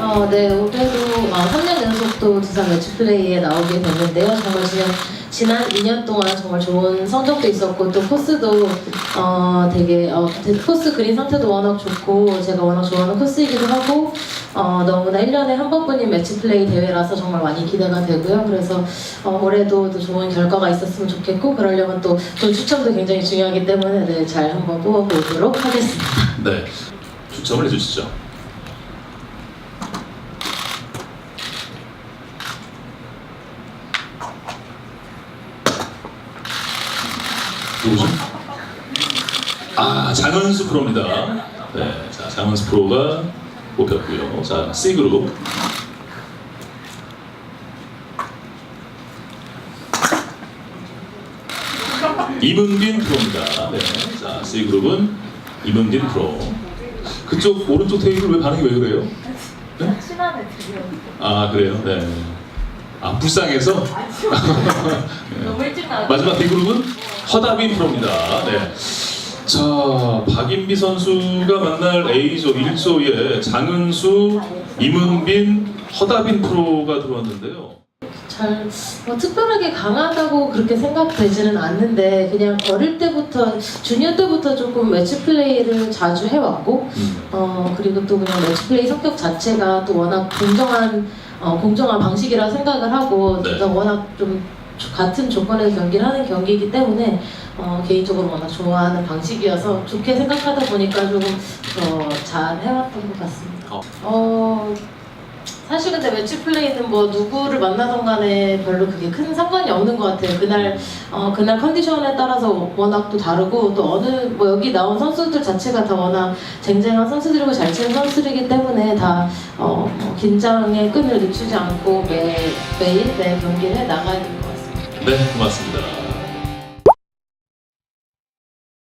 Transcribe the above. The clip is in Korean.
어, 네, 올해도 어, 3년 연속 또 두산 매치 플레이에 나오게 됐는데요. 정말 지난, 지난 2년 동안 정말 좋은 성적도 있었고 또 코스도 어, 되게 어, 코스 그린 상태도 워낙 좋고 제가 워낙 좋아하는 코스이기도 하고 어, 너무나 1년에 한 번뿐인 매치 플레이 대회라서 정말 많이 기대가 되고요. 그래서 어, 올해도 또 좋은 결과가 있었으면 좋겠고 그러려면 또, 또 추첨도 굉장히 중요하기 때문에 네, 잘 한번 뽑아보도록 하겠습니다. 네. 추첨을 해주시죠. 누구죠? 아, 장은수 프로입니다. 네, 자, 장은수 프로가 뽑혔고요. 자, C 그룹. 이문빈 프로입니다. 네, 자, C 그룹은 이문빈 프로. 그쪽 오른쪽 테이블 왜 반응이 왜 그래요? 네? 친한 애들이요. 아 그래요? 네. 아 불쌍해서 너무 일찍 나왔 마지막 B그룹은 허다빈 프로입니다. 네. 자 박인비 선수가 만날 A조 1조에 장은수, 이문빈, 허다빈 프로가 들어왔는데요. 잘, 뭐 특별하게 강하다고 그렇게 생각되지는 않는데, 그냥 어릴 때부터, 주니어 때부터 조금 매치 플레이를 자주 해왔고, 음. 어, 그리고 또 그냥 매치 플레이 성격 자체가 또 워낙 공정한, 어, 공정한 방식이라 생각을 하고, 네. 또 워낙 좀 조- 같은 조건에서 경기를 하는 경기이기 때문에, 어, 개인적으로 워낙 좋아하는 방식이어서 좋게 생각하다 보니까 조금, 어, 잘 해왔던 것 같습니다. 어. 어, 사실 근데 매치 플레이는 뭐 누구를 만나던 간에 별로 그게 큰 상관이 없는 것 같아요. 그날 어, 그날 컨디션에 따라서 워낙 또 다르고 또 어느 뭐 여기 나온 선수들 자체가 다 워낙 쟁쟁한 선수들이고 잘 치는 선수들이기 때문에 다 어, 뭐 긴장의 끈을 늦추지 않고 매 매일 매 경기를 해 나가야 되는 것 같습니다. 네 고맙습니다.